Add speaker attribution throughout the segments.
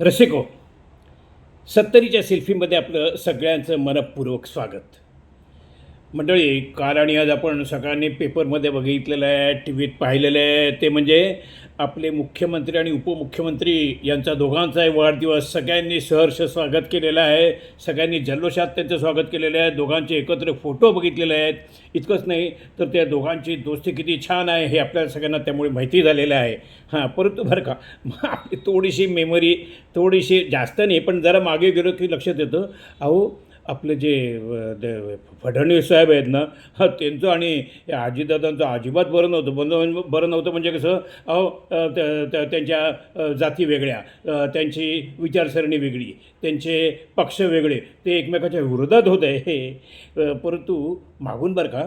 Speaker 1: रसिको सत्तरीच्या सेल्फीमध्ये आपलं सगळ्यांचं मनपूर्वक स्वागत. मंडळी काल आणि आज आपण सगळ्यांनी पेपरमध्ये बघितलेलं आहे टी व्हीत पाहिलेलं आहे. ते म्हणजे आपले मुख्यमंत्री आणि उपमुख्यमंत्री यांचा दोघांचाही वाढदिवस. सगळ्यांनी सहर्ष स्वागत केलेलं आहे. सगळ्यांनी जल्लोषात त्यांचं स्वागत केलेलं आहे. दोघांचे एकत्र फोटो बघितलेले आहेत. इतकंच नाही तर त्या दोघांची दोस्ती किती छान आहे हे आपल्या सगळ्यांना त्यामुळे माहिती झालेलं आहे. हां परंतु बरं का आपली थोडीशी मेमरी थोडीशी जास्त नाही पण जरा मागे गेलो की लक्षात येतं. अहो आपले जे द- फडणवीस साहेब आहेत ना त्यांचं आणि आजीदादांचं अजिबात बरं नव्हतं. बंद बरं नव्हतं म्हणजे कसं अहो त्यांच्या जाती वेगळ्या. त्यांची विचारसरणी वेगळी. त्यांचे पक्ष वेगळे. ते एकमेकाच्या विरोधात होत. आहे परंतु मागून बरं का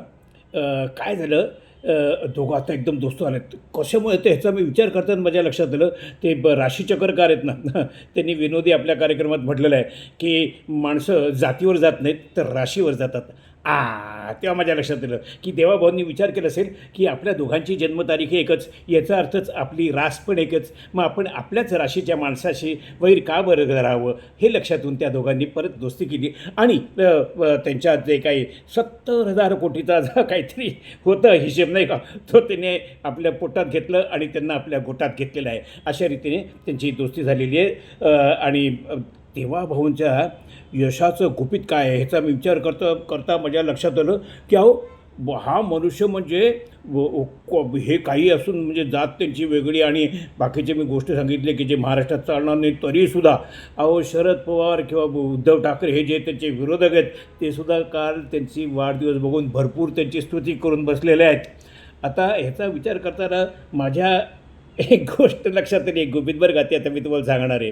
Speaker 1: काय झालं? दोघं आता एकदम दोस्त आलेत. कशामुळे ते ह्याचा मी विचार करताना माझ्या लक्षात आलं ते ब राशीचक्रकार आहेत ना. त्यांनी विनोदी आपल्या कार्यक्रमात म्हटलेलं आहे की माणसं जातीवर जात नाहीत तर राशीवर जातात. आ तेव्हा माझ्या लक्षात आलं की देवाभाऊंनी विचार केला असेल की आपल्या दोघांची जन्मतारीख एकच याचा अर्थच आपली रास पण एकच. मग आपण आपल्याच राशीच्या माणसाशी वैर का बरं राहावं हे लक्षातून त्या दोघांनी परत दोस्ती केली. आणि त्यांच्या जे काही सत्तर हजार कोटीचा जो काहीतरी होतं हिशेब नाही का तो त्याने आपल्या पोटात घेतलं आणि त्यांना आपल्या गोटात घेतलेला आहे. अशा रीतीने त्यांची दोस्ती झालेली आहे. आणि अ, तेव्हा भाऊंच्या यशाचं गुपित काय आहे ह्याचा मी विचार करता करता माझ्या लक्षात आलं की अहो ब- हा मनुष्य म्हणजे व- हे काही असून म्हणजे जात त्यांची वेगळी आणि बाकीचे मी गोष्ट सांगितले की जे महाराष्ट्रात चालणार नाही तरीसुद्धा अहो शरद पवार किंवा उद्धव ठाकरे हे जे त्यांचे विरोधक आहेत ते सुद्धा काल त्यांची वाढदिवस बघून भरपूर त्यांची स्तुती करून बसलेले आहेत. आता ह्याचा विचार करताना माझ्या एक गोष्ट लक्षात आली एक गुपित आता मी तुम्हाला सांगणार आहे.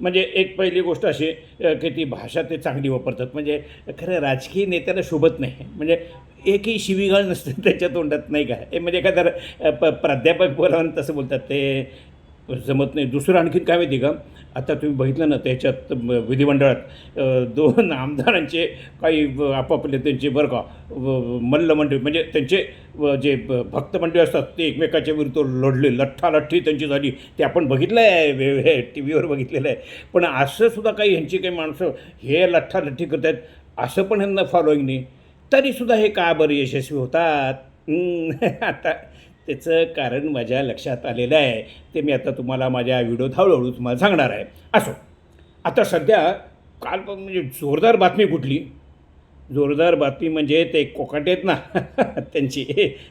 Speaker 1: म्हणजे एक पहिली गोष्ट अशी की ती भाषा ते चांगली वापरतात. म्हणजे खरं राजकीय नेत्याला शोभत नाही. म्हणजे एकही शिवीगाळ नसते त्याच्या तोंडात नाही का? म्हणजे एखादा प प्राध्यापक बोलावून तसं बोलतात ते जमत नाही. दुसरं आणखीन काय माहिती का? आता तुम्ही बघितलं ना त्याच्यात विधिमंडळात दोन आमदारांचे काही आपापले त्यांचे बरं का व- मल्ल मंडळी म्हणजे त्यांचे व जे ब- भक्त मंडळी असतात ते एकमेकाच्या विरुद्ध लढले लठ्ठालठ्ठी त्यांची झाली. ते आपण बघितलं आहे टी व्हीवर बघितलेलं आहे. पण असं सुद्धा काही ह्यांची काही माणसं हे लठ्ठालठ्ठी करत आहेत असं पण ह्यांना फॉलोईंग नाही. तरीसुद्धा हे का बरं यशस्वी होतात? आता त्याचं कारण माझ्या लक्षात आलेलं आहे. ते मी आता तुम्हाला माझ्या व्हिडिओत हळूहळू तुम्हाला सांगणार आहे. असो. आता सध्या काल पण म्हणजे जोरदार बातमी कुठली जोरदार बातमी म्हणजे ते कोकाटे आहेत ना त्यांची.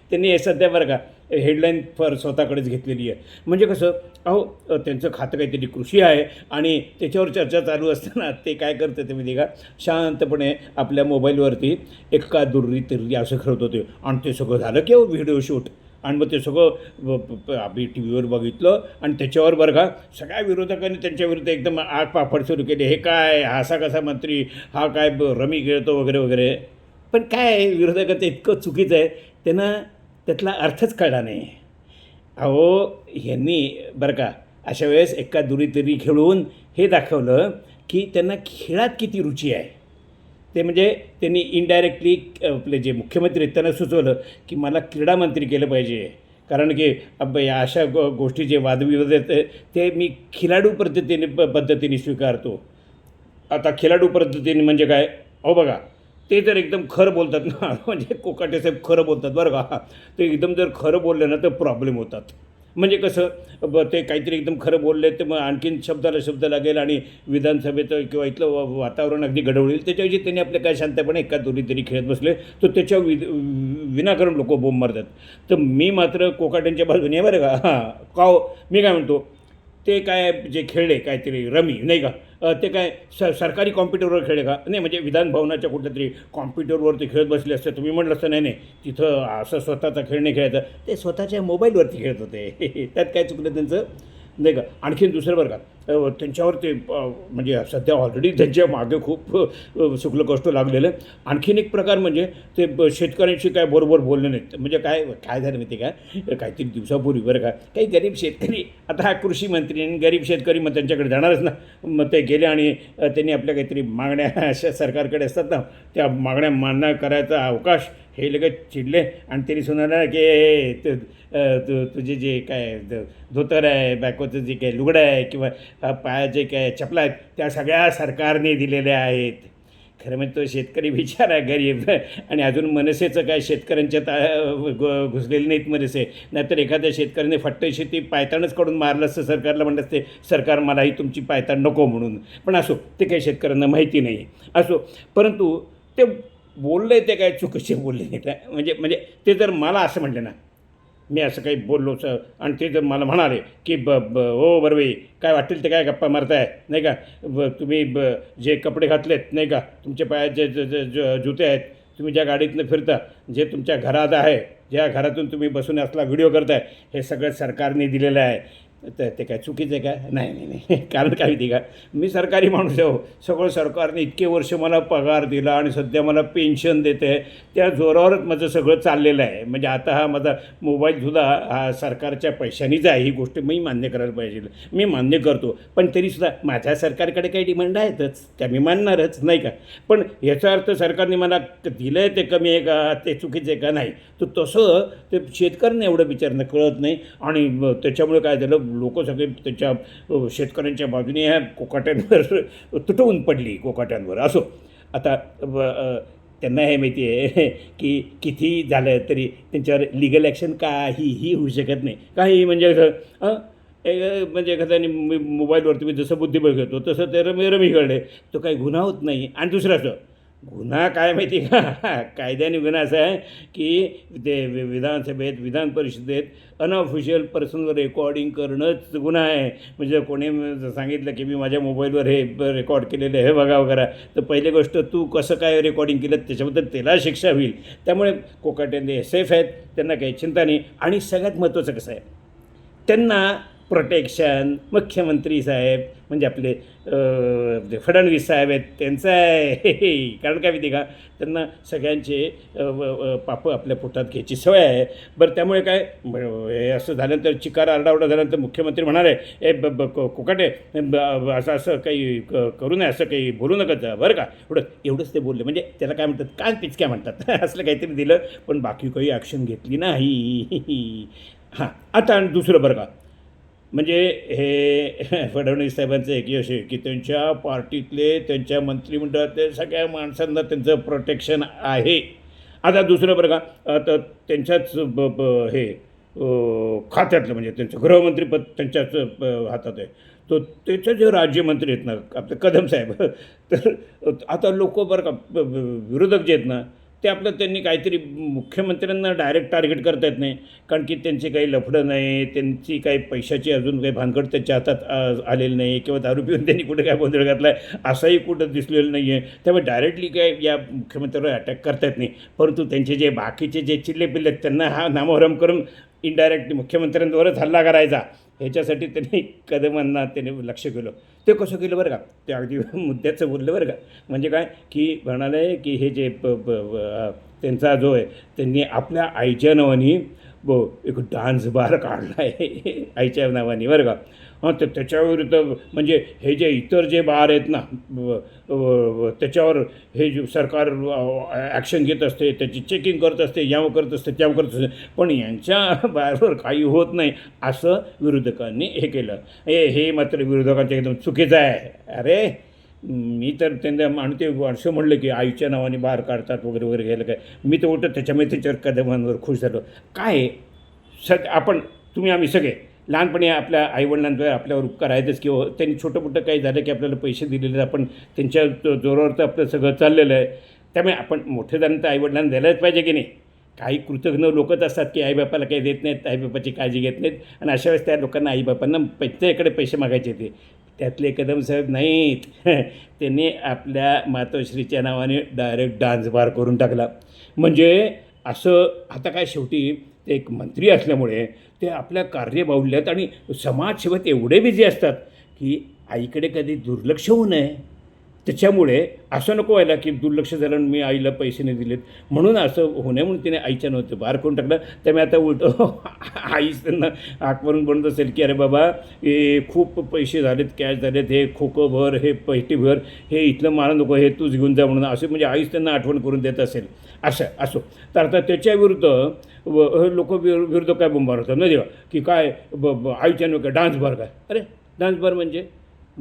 Speaker 1: त्यांनी हे सध्या बरं का हेडलाईन फर स्वतःकडेच घेतलेली आहे. म्हणजे कसं अहो त्यांचं खातं काहीतरी कृषी आहे आणि त्याच्यावर चर्चा चालू असताना ते काय करतं ते माहिती का? शांतपणे आपल्या मोबाईलवरती एका दुर्री तिर्री असं करत होते. आणि ते सगळं झालं की व्हिडिओ शूट. आणि मग ते सगळं आम्ही टी व्हीवर बघितलं आणि त्याच्यावर बरं का सगळ्या विरोधकांनी त्यांच्या विरुद्ध एकदम आग पापड सुरू केले. हे काय हासा कसा मंत्री हा काय ब- रमी खेळतो वगैरे वगैरे. पण काय विरोधकाचं इतकं चुकीचं आहे त्यांना त्यातला अर्थच कळला नाही. अहो ह्यांनी बरं का अशा वेळेस एका दुरीतरी खेळून हे दाखवलं की त्यांना खेळात किती रुची आहे. ते म्हणजे त्यांनी इनडायरेक्टली आपले जे मुख्यमंत्री आहेत त्यांना सुचवलं की मला क्रीडा मंत्री केलं पाहिजे. कारण की अब या अशा गो गोष्टी जे वादविवाद आहेत ते मी खिलाडू पद्धतीने प पद्धतीने स्वीकारतो. आता खिलाडू पद्धतीने म्हणजे काय? अहो बघा ते तर एकदम खरं बोलतात ना म्हणजे कोकाटे साहेब खरं बोलतात बरं का? ते एकदम जर खरं बोलले ना तर प्रॉब्लेम होतात. म्हणजे कसं ब ते काहीतरी एकदम खरं बोलले तर मग आणखीन शब्दाला शब्द लागेल आणि विधानसभेचं किंवा इथलं वा- वातावरण अगदी गडबड होईल त्याच्याऐवजी त्यांनी आपल्या काय शांतपणे एका दोन्ही तरी खेळत बसले. तर त्याच्या वि विनाकारण लोक बोंब मारतात. तर मी मात्र कोकाट्यांच्या बाजूने बरं का? हां काव हो? मी काय म्हणतो? ते काय जे खेळले काहीतरी रमी नाही का? ते काय स सरकारी कॉम्प्युटरवर खेळले का? नाही म्हणजे विधान भवनाच्या कुठल्या तरी कॉम्प्युटरवर ते खेळत बसले असते. तुम्ही म्हटलं असतं नाही नाही तिथं असं स्वतःचा खेळ नाही खेळायचं. ते स्वतःच्या मोबाईलवरती खेळत होते. त्यात काय चुकलं त्यांचं? नाही का? आणखीन दुसरं बरं का? त्यांच्यावर ते म्हणजे सध्या ऑलरेडी त्यांच्या मागे खूप शुक्ल कष्ट लागलेलं आहे आणखीन एक प्रकार म्हणजे ते शेतकऱ्यांशी काय बरोबर बोलले नाहीत. म्हणजे काय काय झालं माहिती काय काहीतरी दिवसापूर्वी बरं का? काही गरीब शेतकरी आता हा कृषी मंत्री आणि गरीब शेतकरी मग त्यांच्याकडे जाणारच ना. मग ते गेले आणि त्यांनी आपल्या काहीतरी मागण्या अशा सरकारकडे असतात ना त्या मागण्या मान्य करायचा अवकाश हे लगेच चिडले आणि त्यांनी सुनाला की तु तुझे जे काय धोतर आहे बायकोचं जे काय लुगडं आहे किंवा पायाचे जे काय चपला आहेत त्या सगळ्या सरकारने दिलेल्या आहेत. खरं म्हणजे तो शेतकरी आहे गरीब आणि अजून मनसेचं काय शेतकऱ्यांच्या ता घुसलेले नाहीत मनसे. नाहीतर एखाद्या शेतकऱ्याने फट्टेशी ती पायताणच काढून मारलं असतं सरकारला म्हणलं असते सरकार मला ही तुमची पायताण नको म्हणून. पण असो ते काही शेतकऱ्यांना माहिती नाही. असो परंतु ते बोलले ते काय चुकीचे बोलले नाही म्हणजे म्हणजे ते जर मला असं म्हटलं ना मी असं काही बोललोच आणि ते जर मला म्हणाले की ब ब ओ बरवे काय वाटेल ते काय गप्पा मारताय नाही का? ब तुम्ही ब जे कपडे घातलेत नाही का? तुमच्या पायात जे ज जे जुते आहेत तुम्ही ज्या गाडीतनं फिरता जे तुमच्या घरात आहे ज्या घरातून तुम्ही बसून असला व्हिडिओ करताय हे सगळं सरकारने दिलेलं आहे. तर ते काय चुकीचं आहे का? नाही नाही नाही. कारण काय माहिती का? मी सरकारी माणूस आहे हो. सगळं सरकारने इतके वर्ष मला पगार दिला आणि सध्या मला पेन्शन देते. त्या जोरावरच माझं सगळं चाललेलं आहे. म्हणजे आता हा माझा मोबाईलसुद्धा हा सरकारच्या पैशानीच आहे. ही गोष्ट मी मान्य करायला पाहिजे. मी मान्य करतो. पण तरीसुद्धा माझ्या सरकारकडे काही डिमांड आहेतच. त्या मी मानणारच नाही का? पण याचा अर्थ सरकारने मला दिलं आहे ते कमी आहे का? ते चुकीचं आहे का? नाही. तर तसं ते शेतकऱ्यांना एवढं विचारणं कळत नाही. आणि त्याच्यामुळे काय झालं? लोक सगळे त्यांच्या शेतकऱ्यांच्या बाजूने ह्या कोकाट्यांवर तुटवून पडली कोकाट्यांवर. असो आता ब- त्यांना हे माहिती आहे की किती झालं तरी त्यांच्यावर लिगल ॲक्शन काहीही होऊ शकत नाही. काही म्हणजे असं म्हणजे एखाद्याने मोबाईलवरती मी जसं बुद्धिबळ घेतो तसं ते रमी रमी कळले तो काही गुन्हा होत नाही. आणि दुसरं असं गुन्हा काय माहिती का? कायद्याने गुन्हा असा आहे की ते विधानसभेत विधान परिषदेत अनऑफिशियल पर्सनवर रेकॉर्डिंग करणंच गुन्हा आहे. म्हणजे कोणी सांगितलं की मी माझ्या मोबाईलवर हे रेकॉर्ड केलेलं आहे हे बघा वगैरे तर पहिली गोष्ट तू कसं काय रेकॉर्डिंग केलं त्याच्याबद्दल त्याला शिक्षा होईल. त्यामुळे कोकाट्यांनी सेफ आहेत त्यांना काही चिंता नाही. आणि सगळ्यात महत्त्वाचं कसं आहे? त्यांना प्रोटेक्शन मुख्यमंत्री साहेब म्हणजे आपले जे फडणवीस साहेब आहेत त्यांचं आहे. कारण काय माहिती का? त्यांना सगळ्यांचे पापं आपल्या पोटात घ्यायची सवय आहे. बरं त्यामुळे काय हे असं झाल्यानंतर चिकार आरडाओरडा झाल्यानंतर मुख्यमंत्री म्हणाले ए ब ब को- कोकाटे ब- असं असं काही क- करू नये असं काही बोलू नका जा, बरं का? एवढं एवढंच ते बोलले. म्हणजे त्याला काय म्हणतात कान पिचक्या म्हणतात. असलं काहीतरी दिलं पण बाकी काही ॲक्शन घेतली नाही. हां आता आणि दुसरं बरं का. म्हणजे हे फडणवीस साहेबांचं एक यश आहे की त्यांच्या पार्टीतले त्यांच्या मंत्रिमंडळातले सगळ्या माणसांना त्यांचं प्रोटेक्शन आहे. आता दुसरं बरं का आता त्यांच्याच ब ब हे खात्यातलं म्हणजे त्यांचं गृहमंत्रीपद त्यांच्याच हातात आहे. तो त्याचे जे राज्यमंत्री आहेत ना आपले कदम साहेब तर आता लोक बरं का विरोधक जे आहेत ना ते आपलं त्यांनी काहीतरी मुख्यमंत्र्यांना डायरेक्ट टार्गेट करता येत नाही. कारण की त्यांची काही लफडं नाही त्यांची काही पैशाची अजून काही भानगड त्यांच्या हातात आलेली नाही किंवा दारू पिऊन त्यांनी कुठे काय गोंधळ घातला आहे असंही कुठं दिसलेलं नाही आहे त्यामुळे डायरेक्टली काय या मुख्यमंत्र्यावर अटॅक करता येत नाही. परंतु त्यांचे जे बाकीचे जे चिल्ले पिल्ले आहेत, त्यांना हा नामोहरम करून इनडायरेक्टली मुख्यमंत्र्यांवरच हल्ला करायचा. ह्याच्यासाठी त्यांनी कदमांना त्याने लक्ष केलं. ते कसं केलं बरं का? ते अगदी मुद्द्याचं बोललं बरं का? म्हणजे काय? की म्हणाले की हे जे प ब त्यांचा जो आहे त्यांनी आपल्या आईच्या नावाने ब एक डान्स बार काढला आहे आईच्या नावाने बरं का. हां तर त्याच्याविरुद्ध म्हणजे हे जे इतर जे बार आहेत ना त्याच्यावर हे जे सरकार ॲक्शन घेत असते त्याची चेकिंग करत असते यावं करत असते त्यावं करत असते. पण यांच्या बारवर काही होत नाही असं विरोधकांनी हे केलं. हे हे मात्र विरोधकांच्या एकदम चुकीचं आहे. अरे मी तर त्यांना आणि ते म्हणलं की आईच्या नावाने बाहेर काढतात वगैरे वगैरे गेलं काय. मी तर उलटं त्याच्यामुळे त्याच्यावर कदमांवर खुश झालो. काय आहे? सग आपण तुम्ही आम्ही सगळे लहानपणी आपल्या आईवडिलांवर आपल्यावर उपकार आहेतच किंवा त्यांनी छोटं मोठं काही झालं की आपल्याला पैसे दिलेले आपण त्यांच्या जोरावर तर आपलं सगळं चाललेलं आहे. त्यामुळे आपण मोठे झालं तर आईवडिलांना द्यायलाच पाहिजे की नाही? काही कृतज्ञ लोकच असतात की आईबापाला काही देत नाहीत आईबापाची काळजी घेत नाहीत. आणि अशा वेळेस त्या लोकांना आईबापांना त्यांच्याकडे पैसे मागायचे ते त्यातले कदम साहेब नाहीत. त्यांनी आपल्या मातोश्रीच्या नावाने डायरेक्ट डान्स बार करून टाकला. म्हणजे असं आता काय शेवटी ते एक मंत्री असल्यामुळे ते आपल्या कार्यबाहुल्यात आणि समाजसेवेत एवढे बिझी असतात की आईकडे कधी दुर्लक्ष होऊ नये. त्याच्यामुळे असं नको व्हायला की दुर्लक्ष झालं आणि मी आईला पैसे नाही दिलेत. म्हणून असं होण्यामुळे तिने आईच्या नव्हतं बार करून टाकलं. त्यामुळे आता उलट आईच त्यांना आकवरून बनत असेल की अरे बाबा हे खूप पैसे झालेत कॅश झालेत हे खोकं भर हे पैठी भर हे इथलं मला नको हे तूच घेऊन जा म्हणून. असे म्हणजे आईच त्यांना आठवण करून देत असेल. असं असो. तर आता त्याच्या विरुद्ध लोक विरुद्ध काय बोंबार होतात? ना देवा. की काय ब ब आईच्या नको डान्स बार काय? अरे डान्स बार म्हणजे?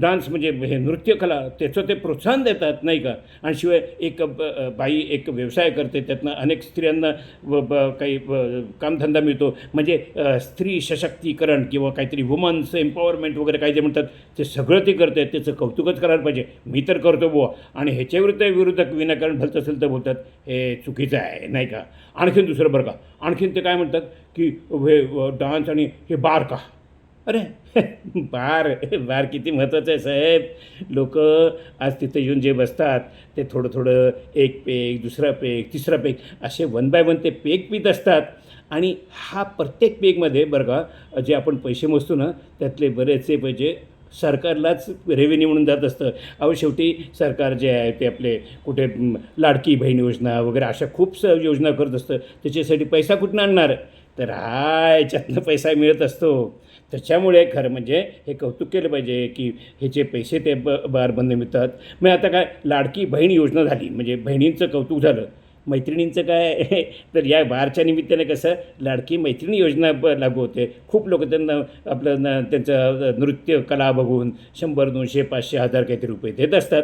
Speaker 1: डान्स म्हणजे हे नृत्यकला त्याचं ते प्रोत्साहन देतात नाही का? आणि शिवाय एक ब- बाई एक व्यवसाय करते त्यातनं अनेक स्त्रियांना व ब काही कामधंदा मिळतो. म्हणजे स्त्री सशक्तीकरण किंवा काहीतरी वुमन्स एम्पॉवरमेंट वगैरे काही जे म्हणतात ते सगळं ते करते त्याचं कौतुकच करायला पाहिजे. मी तर करतो बुवा. आणि ह्याच्याविरुद्ध विरोधक विनाकारण भलत असेल तर बोलतात हे चुकीचं आहे नाही का? आणखीन दुसरं बरं का? आणखीन ते काय म्हणतात की हे डान्स आणि हे बार का? अरे बार बार किती महत्त्वाचं आहे साहेब. लोक आज तिथे येऊन जे बसतात ते थोडं थोडं एक पेक दुसरा पेक तिसरा पेक असे वन बाय वन ते पेक पित असतात. आणि हा प्रत्येक पेकमध्ये बरं का जे आपण पैसे मोजतो ना त्यातले बरेचसे पैसे सरकारलाच रेव्हेन्यू म्हणून जात असतं. अहो शेवटी सरकार जे आहे ते आपले कुठे लाडकी बहीण योजना वगैरे अशा खूप स योजना करत असतं. त्याच्यासाठी पैसा कुठून आणणार? तर हा याच्यातनं पैसा मिळत असतो. त्याच्यामुळे खरं म्हणजे हे कौतुक केलं पाहिजे की ह्याचे पैसे ते ब बारबंद मिळतात. मग आता काय लाडकी बहीण योजना झाली म्हणजे बहिणींचं कौतुक झालं. मैत्रिणींचं काय? तर या बारच्या निमित्ताने कसं लाडकी मैत्रिणी योजना लागू होते. खूप लोक त्यांना आपलं न त्यांचं नृत्य कला बघून शंभर दोनशे पाचशे हजार काहीतरी रुपये देत असतात.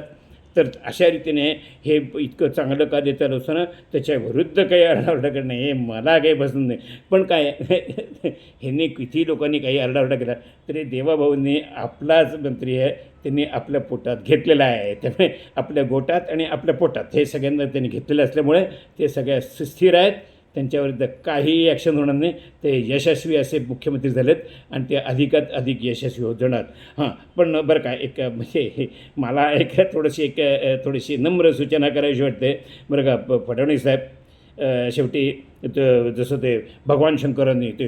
Speaker 1: तर अशा रीतीने हे इतकं चांगलं कार्य चालू असताना त्याच्या विरुद्ध काही आरडाओरडा करणं हे मला काही पसंत नाही. पण काय ह्यांनी किती लोकांनी काही आरडाओरडा केला तरी देवाभाऊंनी आपलाच मंत्री आहे त्यांनी आपल्या पोटात घेतलेला आहे. त्यामुळे आपल्या गोटात आणि आपल्या पोटात हे सगळ्यांना त्यांनी घेतलेलं असल्यामुळे ते सगळ्या सुस्थिर आहेत. त्यांच्याविरुद्ध काहीही ॲक्शन होणार नाही. ते यशस्वी असे मुख्यमंत्री झालेत आणि ते अधिकात अधिक यशस्वी होत जाणार. हां पण बरं का एक म्हणजे हे मला एक थोडीशी एक थोडीशी नम्र सूचना करायची वाटते. बरं का प- फडणवीस साहेब शेवटी जसं ते भगवान शंकरांनी ते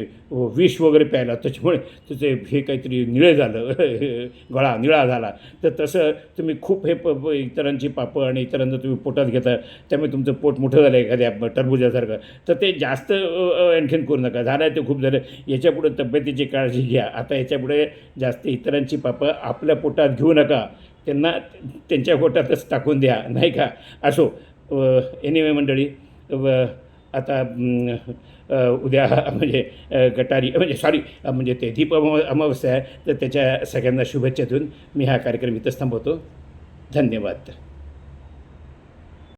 Speaker 1: विष वगैरे प्यायला त्याच्यामुळे त्याचे हे काहीतरी निळे झालं गळा निळा झाला. तर तसं तुम्ही खूप हे प प- इतरांची पापं आणि इतरांना तुम्ही पोटात घेता त्यामुळे तुमचं पोट मोठं झालं एखाद्या टरबुजासारखं. तर ते जास्त आणखीन करू नका. झालं आहे ते खूप झालं. याच्यापुढे तब्येतीची काळजी घ्या. आता याच्यापुढे जास्त इतरांची पापं आपल्या पोटात घेऊ नका. त्यांना त्यांच्या पोटातच टाकून द्या नाही का? असो. एनिवे मंडळी व आता उद्या म्हणजे गटारी म्हणजे सॉरी म्हणजे ते दीप अमाव अमावस्या आहे. तर त्याच्या सगळ्यांना शुभेच्छा देऊन मी हा कार्यक्रम इथंच थांबवतो. धन्यवाद.